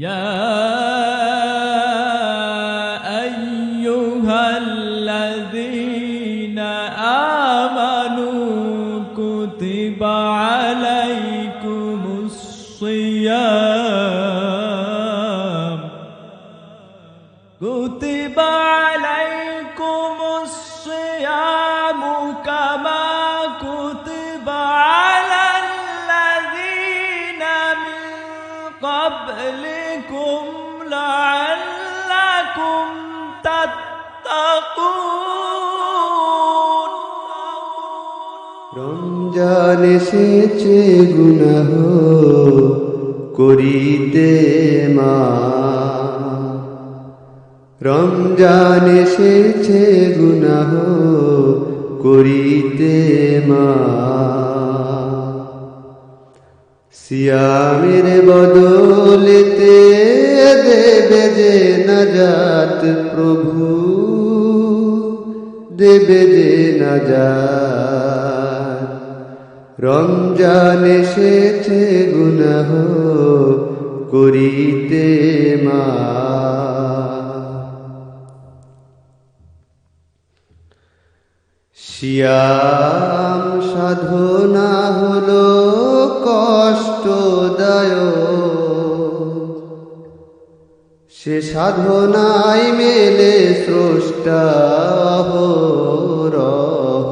يا أيها الذين آمنوا كتب عليكم الصيام. كتب عليكم قبلكم لعلكم تتقون রমজান এসেছে গুনাহ করিতে মা রমজান এসেছে গুনাহ করিতে মা সিয়ামের বদলেতে দেবে যে নাজাত প্রভু, দেবে যে নাজাত। রমজান এসেছে, গুনাহ করিতে মা। শিয়াম সাধনা হলো কষ্টদায়ক। সে সাধনায় মেলে স্রষ্টা রহ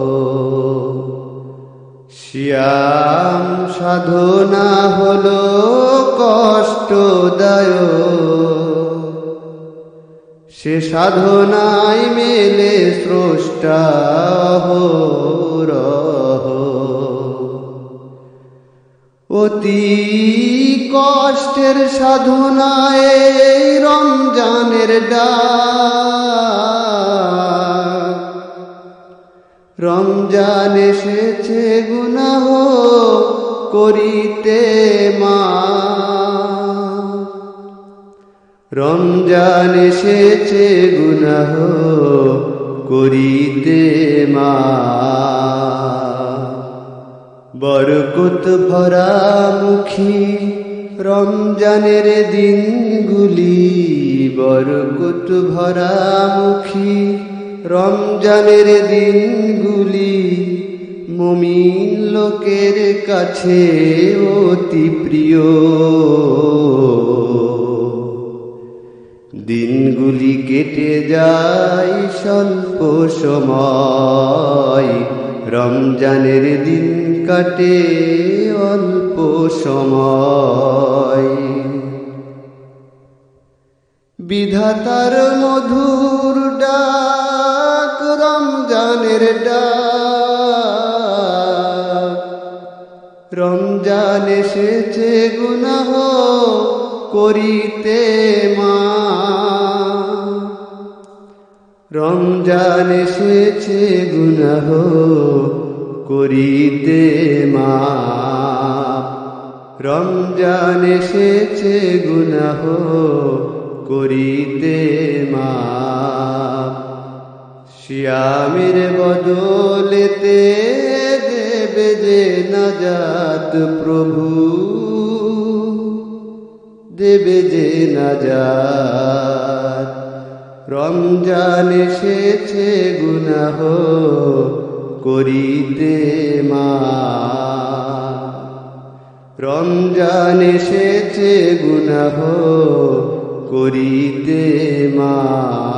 শ্যাম সাধনা হলো কষ্টদায়ক। সে সাধনায় মেলে স্রষ্টা রহ অতি কষ্টের সাধনায় রমজানের ডাক। রমজান এসেছে, গুনাহ করিতে মা। রমজান এসেছে, গুনাহ করিতে মা। বরকত ভরা মুখী রমজানের দিনগুলি, বরকত ভরা মুখী রমজানের দিনগুলি, মুমিন লোকের কাছে অতি প্রিয়। দিনগুলি কেটে যায় স্বল্প সময় রমজানের দিন কাটে অল্প সময়। বিধাতার মধুর ডাক, রমজানের ডাক। রমজান এসেছে, গুনাহ করিতে মা রমজান এসেছে গুনাহ, করিতে মা রমজান এসেছে গুনাহ, করিতে মা শ্যামের বদলেতে দেবে যে নাজাত প্রভু। দেবে যে নাজাত রমজান এসেছে গুনাহ করিতে মা। রমজান এসেছে গুনাহ করিতে মা।